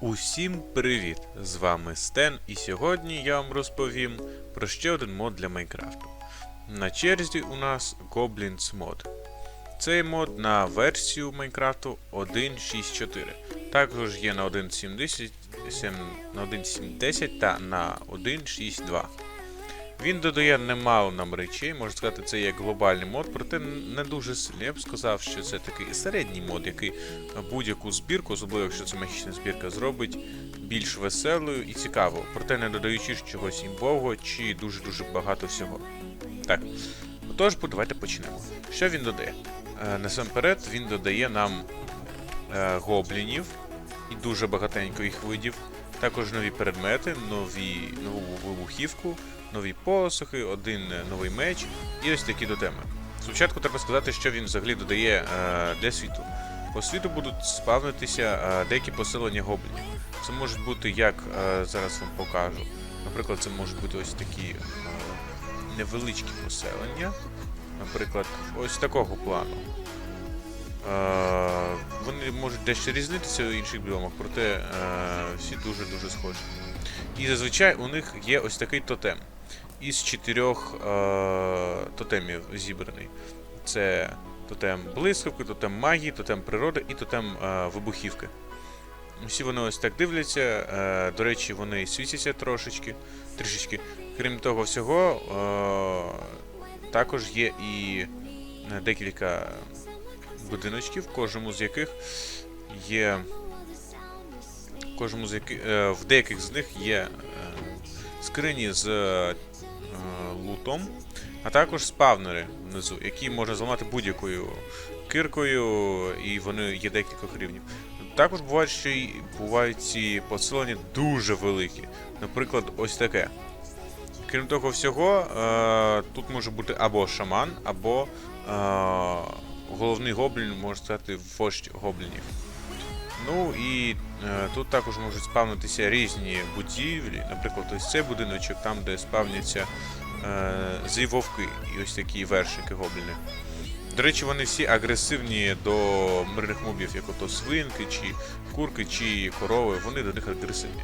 Усім привіт! З вами Стен, і сьогодні я вам розповім про ще один мод для Майнкрафту. На черзі у нас Goblins мод. Цей мод на версію Майнкрафту 1.6.4. Також є на 1.7.10 на 1.7.10 та на 1.6.2. Він додає немало нам речей, можна сказати, це як глобальний мод, проте не дуже сильний. Я б сказав, що це такий середній мод, який будь-яку збірку, особливо якщо це магічна збірка, зробить більш веселою і цікавою, проте не додаючи чогось імбового чи дуже-дуже багато всього. Так. Отож, давайте почнемо. Що він додає? Е, насамперед, він додає нам е, гоблінів і дуже багатенько їх видів. Також нові предмети, нові, нову вибухівку, нові посохи, один новий меч і ось такі дотеми. Спочатку треба сказати, що він взагалі додає е, для світу. По світу будуть спавнитися е, деякі поселення гоблінів. Це можуть бути як е, зараз вам покажу. Наприклад, це можуть бути ось такі е, невеличкі поселення. Наприклад, ось такого плану. Е, вони можуть дещо різнитися в інших біомах, проте е, всі дуже-дуже схожі. І зазвичай у них є ось такий тотем. Із чотирьох е, тотемів зібраний. Це тотем блискавки, тотем магії, тотем природи і тотем вибухівки. Всі вони ось так дивляться. До речі, вони світяться трошечки, трішечки. Крім того всього, також є і декілька будиночків, кожному з яких є. Кожному з яких е, в деяких з них є е, скрині з е, лутом, а також спавнери внизу, які можна зламати будь-якою киркою, і вони є декількох рівнів. Також бувають, що й бувають ці поселення дуже великі. Наприклад, ось таке. Крім того всього, тут може бути або шаман, або головний гоблін, можна сказати, вождь гоблінів. Ну і е, тут також можуть спавнитися різні будівлі, наприклад, ось цей будиночок, там, де спавняться е, злі вовки і ось такі вершники гобліни. До речі, вони всі агресивні до мирних мобів, як ото свинки, чи курки, чи корови, вони до них агресивні.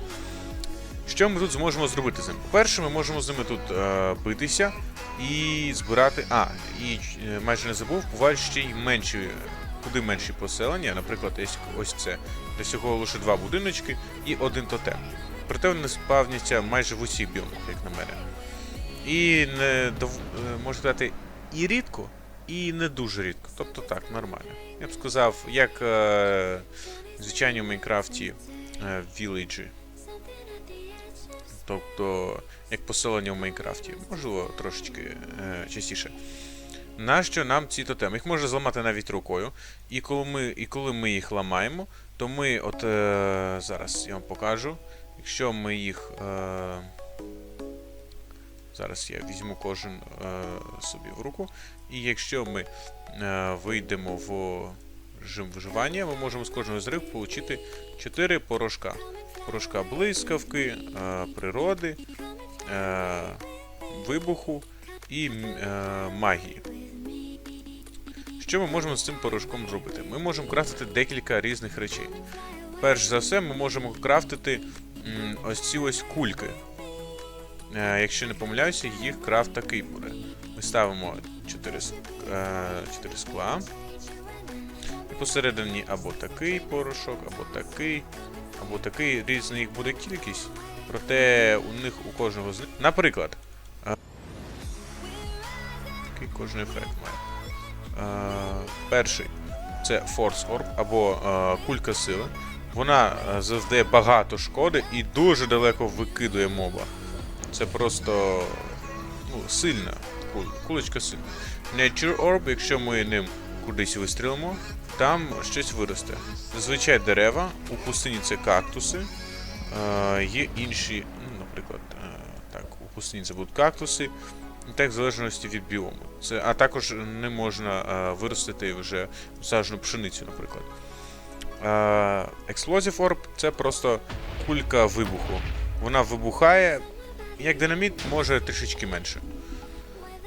Що ми тут зможемо зробити з ними? По-перше, ми можемо з ними тут е, битися і збирати. А, і е, майже не забув, бувають ще й менші, куди менші поселення, наприклад, ось, ось це. Для цього лише два будиночки і один тотем. Проте вони спавняться майже в усіх біомах, як на мене. І не дов... е, можна сказати, і рідко, і не дуже рідко. Тобто так, нормально. Я б сказав, як е, звичайні в Майнкрафті е, вілейджі. Тобто, як поселення в Майнкрафті. Можливо, трошечки е, частіше. Нащо нам ці тотеми? Їх можна зламати навіть рукою. І коли ми, і коли ми їх ламаємо, то ми от е, зараз я вам покажу. Якщо ми їх. Е, зараз я візьму кожен е, собі в руку. І якщо ми е, вийдемо в режим виживання, ми можемо з кожного з них отримати 4 порошка. Порошка блискавки, е, природи, е, вибуху і е, магії. Що ми можемо з цим порошком зробити? Ми можемо крафтити декілька різних речей. Перш за все, ми можемо крафтити ось ці ось кульки. Якщо не помиляюся, їх крафт такий буде. Ми ставимо 4, е, 4 скла. Посередині або такий порошок, або такий, або такий. Різна їх буде кількість. Проте у них у кожного з них. Наприклад. Який кожен ефект має. Перший це Force Orb або кулька сили. Вона завдає багато шкоди і дуже далеко викидує моба. Це просто ну, сильна кулечка сильна. Nature Orb, якщо ми ним кудись вистрілимо, там щось виросте. Зазвичай дерева, у пустині це кактуси, е, є інші, ну, наприклад, е, так, у пустині це будуть кактуси, так в залежності від біому. Це, а також не можна е, виростити вже сажену пшеницю, наприклад. Е, Explosive Orb це просто кулька вибуху. Вона вибухає, як динаміт, може трішечки менше.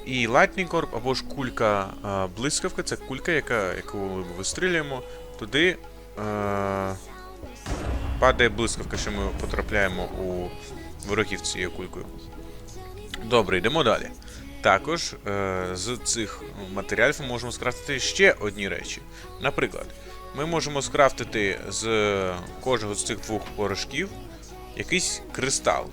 І Lightning Orb або ж кулька е, блискавка це кулька, яка, яку ми вистрілюємо, туди е, падає блискавка, що ми потрапляємо у ворогів цією кулькою. Добре, йдемо далі. Також е, з цих матеріалів ми можемо скрафтити ще одні речі. Наприклад, ми можемо скрафтити з кожного з цих двох порошків якийсь кристал.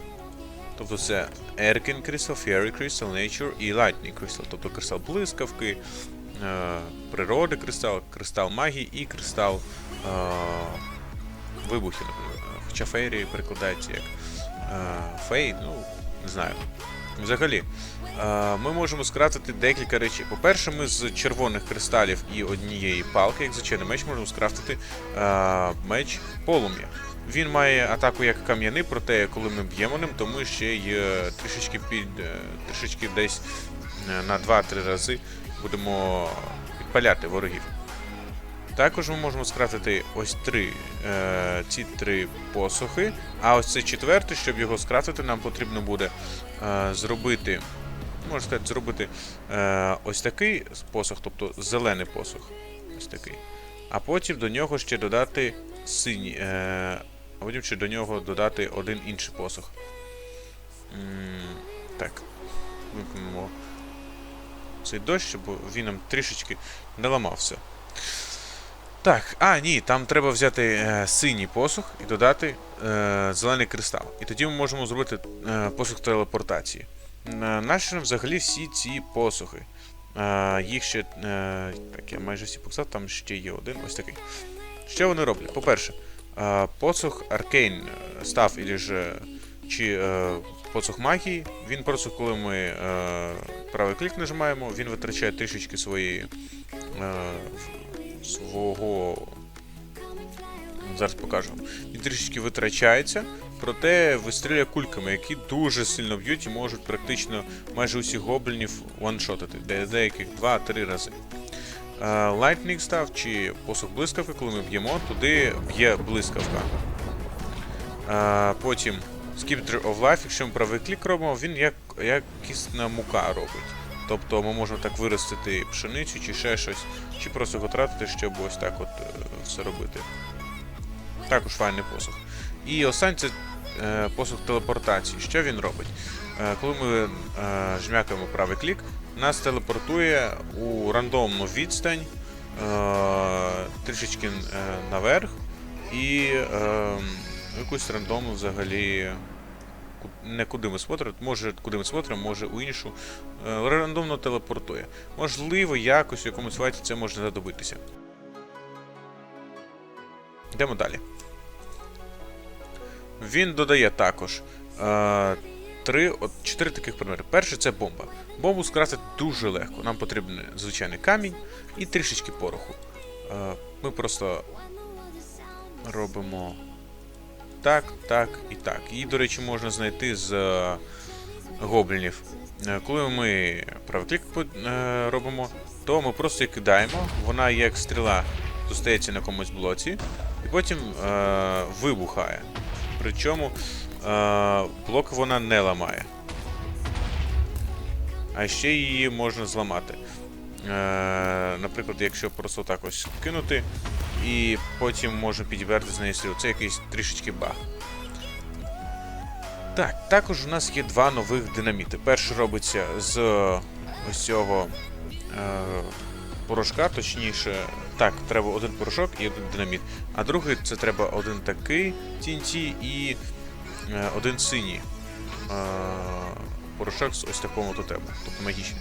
Тобто це Erkin Crystal, Fairy Crystal, Nature і Lightning Crystal. Тобто кристал блискавки, е, природи кристал, кристал магії і кристал е, вибухів. Хоча фейрі перекладається як е, фей, ну, не знаю. Взагалі, ми можемо скрафтити декілька речей. По-перше, ми з червоних кристалів і однієї палки, як звичайний меч, можемо скрафтити меч полум'я. Він має атаку як кам'яний, проте коли ми б'ємо ним, то ми ще й трішечки під е, трішечки десь е, на 2-3 рази будемо підпаляти ворогів. Також ми можемо скрафтити ось три е, ці три посохи. А ось цей четвертий, щоб його скрафтити, нам потрібно буде е, зробити. Можна сказати, зробити е, ось такий посох, тобто зелений посох. Ось такий. А потім до нього ще додати синій. Е, а потім ще до нього додати один інший посох. М, так. Вимкнемо цей дощ, щоб він нам трішечки не ламався. Так, а, ні, там треба взяти е, синій посох і додати е, зелений кристал. І тоді ми можемо зробити е, посох телепортації. Е, Наші взагалі всі ці посохи. Е, їх ще. Е, так, я майже всі показав, там ще є один, ось такий. Що вони роблять? По-перше, посох Аркейн став, і ж, е, чи е, посох магії, він просто коли ми е, правий клік нажимаємо, він витрачає трішечки своєї. Е, свого. Зараз покажу. Він трішечки витрачається, проте вистрілює кульками, які дуже сильно б'ють і можуть практично майже усіх гоблінів ваншотити, де деяких 2-3 рази. Е, Lightning став чи посох блискавки, коли ми б'ємо, туди б'є блискавка. Е, Потім Skipper of Life, якщо ми правий клік робимо, він як, як кисна мука робить. Тобто ми можемо так виростити пшеницю чи ще щось, чи просто його тратити, щоб ось так от е, все робити. Також файний посох. І останній це посох телепортації. Що він робить? Коли ми жмякаємо правий клік, нас телепортує у рандомну відстань е, трішечки е, наверх і е, якусь рандомну взагалі. Не куди ми смотримо, може куди ми смотримо, може у іншу. Рандомно телепортує. Можливо, якось в якомусь файті це можна знадобитися. Йдемо далі. Він додає також е, три, от, чотири таких предмети. Перший це бомба. Бомбу скрафтити дуже легко. Нам потрібен звичайний камінь і трішечки пороху. Е, ми просто робимо так, так і так. Її, до речі, можна знайти з е, гоблінів. Е, Коли ми правоклік робимо, то ми просто її кидаємо. Вона як стріла зостається на комусь блоці, і потім е, вибухає. Причому блок вона не ламає. А ще її можна зламати. Е, наприклад, якщо просто так ось кинути, і потім можна підібрати з неї стрілу. Це якийсь трішечки баг. Так, також у нас є два нових динаміти. Перший робиться з ось цього е, порошка, точніше, так, треба один порошок і один динаміт. А другий це треба один такий TNT і один синій е, порошок з ось такому тотему, тобто магічний.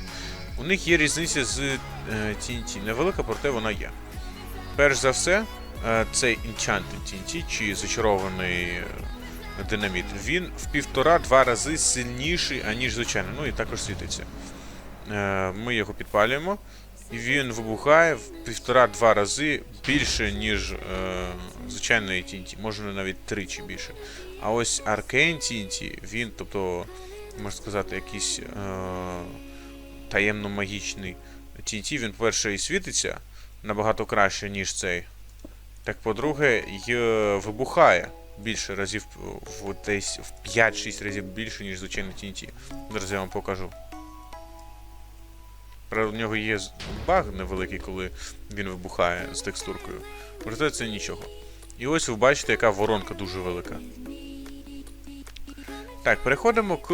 У них є різниця з е, TNT. Невелика, проте вона є. Перш за все, е, цей Enchanted TNT, чи зачарований е, динаміт, він в півтора-два рази сильніший, аніж звичайний. Ну і також світиться. Е, Ми його підпалюємо, і він вибухає в півтора-два рази більше, ніж е, звичайний TNT, може навіть тричі більше. А ось Arcane TNT, він, тобто, можна сказати, якийсь е, таємно-магічний TNT, він, по-перше, і світиться набагато краще, ніж цей. Так, по-друге, й е, вибухає більше разів в десь в 5-6 разів більше, ніж звичайний TNT. Зараз я вам покажу. У нього є баг невеликий, коли він вибухає з текстуркою. Проте це нічого. І ось ви бачите, яка воронка дуже велика. Так, переходимо к.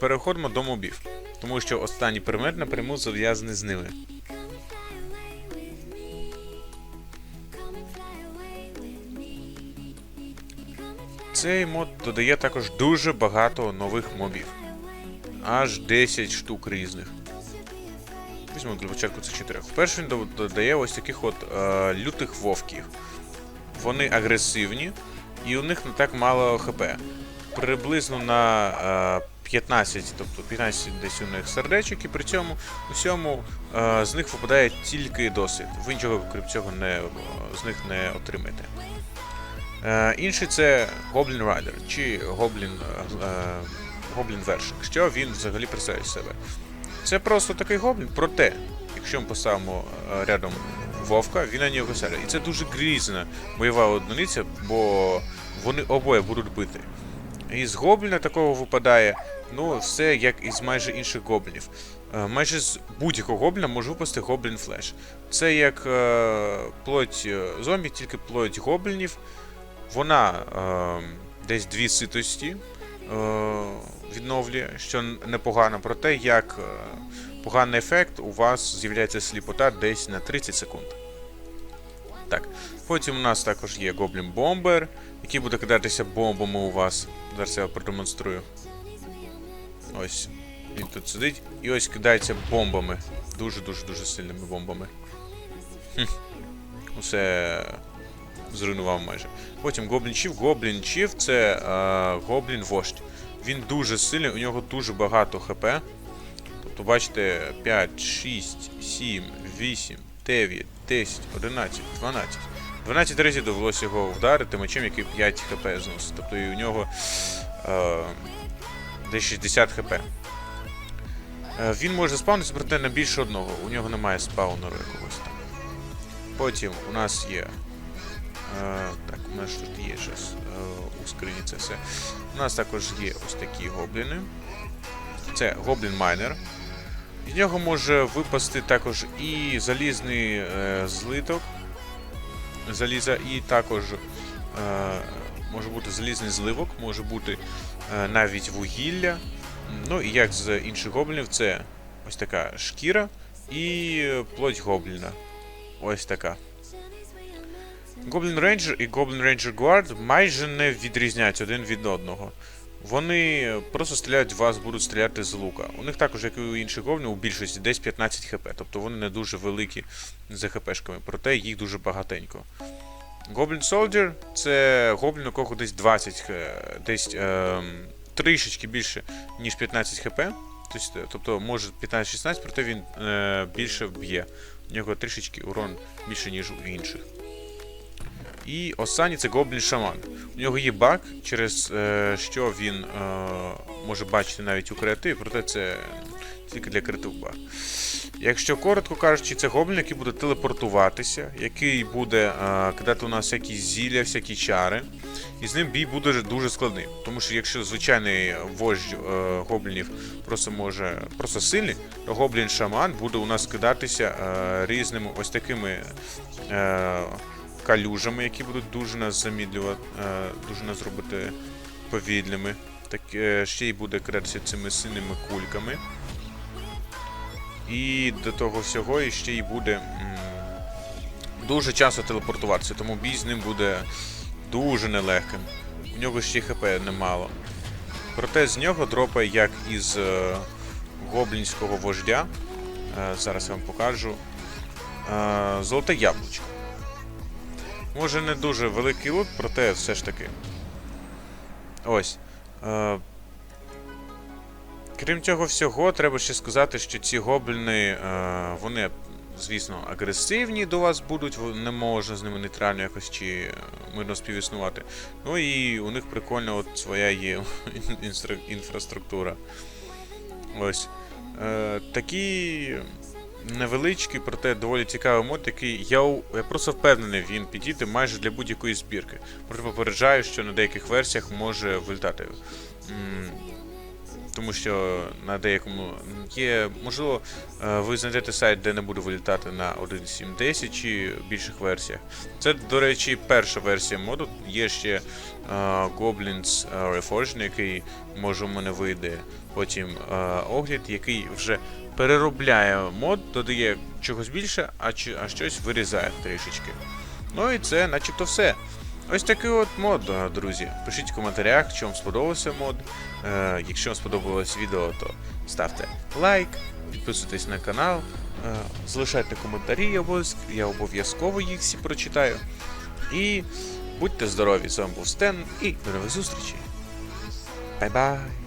Переходимо до мобів. Тому що останній предмет напряму зав'язаний з ними. Цей мод додає також дуже багато нових мобів. Аж 10 штук різних. Візьмемо для початку цих чотирьох. Вперше він додає ось таких от е, лютих вовків. Вони агресивні, і у них не так мало ХП. Приблизно на е, 15, тобто 15 десь у них сердечок, і при цьому усьому е, з них випадає тільки досвід. Ви нічого крім цього не, е, з них не отримаєте. Е, інший це Goblin Rider чи Goblin, е, е, Goblin Вершик. Що він взагалі представляє себе? Це просто такий гоблін, проте, якщо ми поставимо е, рядом вовка, він на нього сяде. І це дуже грізна бойова одиниця, бо вони обоє будуть бити. І з гобліна такого випадає, ну, все як із майже інших гоблінів. Е, Майже з будь-якого гобліна може випасти гоблін флеш. Це як е, плоть е, зомбі, тільки плоть гоблінів. Вона е, десь дві ситості е, відновлює, що непогано, проте як е, поганий ефект, у вас з'являється сліпота десь на 30 секунд. Так, потім у нас також є Гоблін Бомбер, який буде кидатися бомбами у вас. Зараз я продемонструю. Ось. Він тут сидить і ось кидається бомбами. Дуже-дуже дуже сильними бомбами. Хм. Усе зруйнував майже. Потім Гоблін Чіф. Гоблін Чіф це е, Гоблін Вождь. Він дуже сильний, у нього дуже багато ХП. Тобто, бачите, 5, 6, 7, 8, 9, 10, 11, 12. 12 разів довелося його вдарити мечем, який 5 хп зносить. Тобто і у нього е, десь 60 хп. Е, він може спавнитися, проте на більше одного. У нього немає спаунеру якогось там. Потім у нас є. Е, так, у нас тут є зараз е, у скрині це все. У нас також є ось такі гобліни. Це гоблін майнер. З нього може випасти також і залізний е, злиток заліза, і також е, може бути залізний зливок, може бути е, навіть вугілля. Ну і як з інших гоблінів, це ось така шкіра і плоть гобліна. Ось така. Goblin Ranger і Goblin Ranger Guard майже не відрізняються один від одного. Вони просто стріляють в вас, будуть стріляти з лука. У них також, як і у інших гоблінів, у більшості десь 15 хп, тобто вони не дуже великі за хпшками, проте їх дуже багатенько. Goblin Soldier це гоблін, у кого десь 20, десь ем, трішечки більше, ніж 15 хп. Тобто, тобто може 15-16, проте він е, більше б'є. У нього трішечки урон більше, ніж у інших. І останній це Гоблін Шаман. У нього є баг, через е, що він е, може бачити навіть у креативі, проте це тільки для креатив баг. Якщо коротко кажучи, це гоблін, який буде телепортуватися, який буде е, кидати у нас всякі зілля, всякі чари. І з ним бій буде дуже складний. Тому що якщо звичайний вождь е, гоблінів просто може просто сильний, то гоблін шаман буде у нас кидатися е, різними ось такими е, калюжами, які будуть дуже нас замідлювати, е, дуже нас зробити повільними. Так е, ще й буде кидатися цими сильними кульками. І до того всього ще й буде дуже часто телепортуватися, тому бій з ним буде дуже нелегким. У нього ще й хп немало. Проте з нього дропає як із е, гоблінського вождя. Зараз я вам покажу. Золоте яблучко. Може не дуже великий лут, проте все ж таки. Ось. Е, Крім цього всього, треба ще сказати, що ці гобліни, е, вони, звісно, агресивні до вас будуть, не можна з ними нейтрально якось чи е, мирно співіснувати. Ну і у них прикольна от своя є інфраструктура. Ось. Е, такі невеличкий, проте доволі цікавий мод, який я, я просто впевнений, він підійде майже для будь-якої збірки. Проте попереджаю, що на деяких версіях може вилітати. Тому що на деякому є, можливо, е, ви знайдете сайт, де не буде вилітати на 1.7.10 чи більших версіях. Це, до речі, перша версія моду. Є ще е, Goblins е, Reforged, який може у мене вийде. Потім огляд, який вже переробляє мод, додає чогось більше, а, а щось вирізає трішечки. Ну і це начебто все. Ось такий от мод, друзі. Пишіть в коментарях, чи вам сподобався мод. Е, якщо вам сподобалось відео, то ставте лайк, підписуйтесь на канал, е, залишайте коментарі, я обов'язково їх всі прочитаю. І будьте здорові! З вами був Стен і до нових зустрічей. Бай-бай!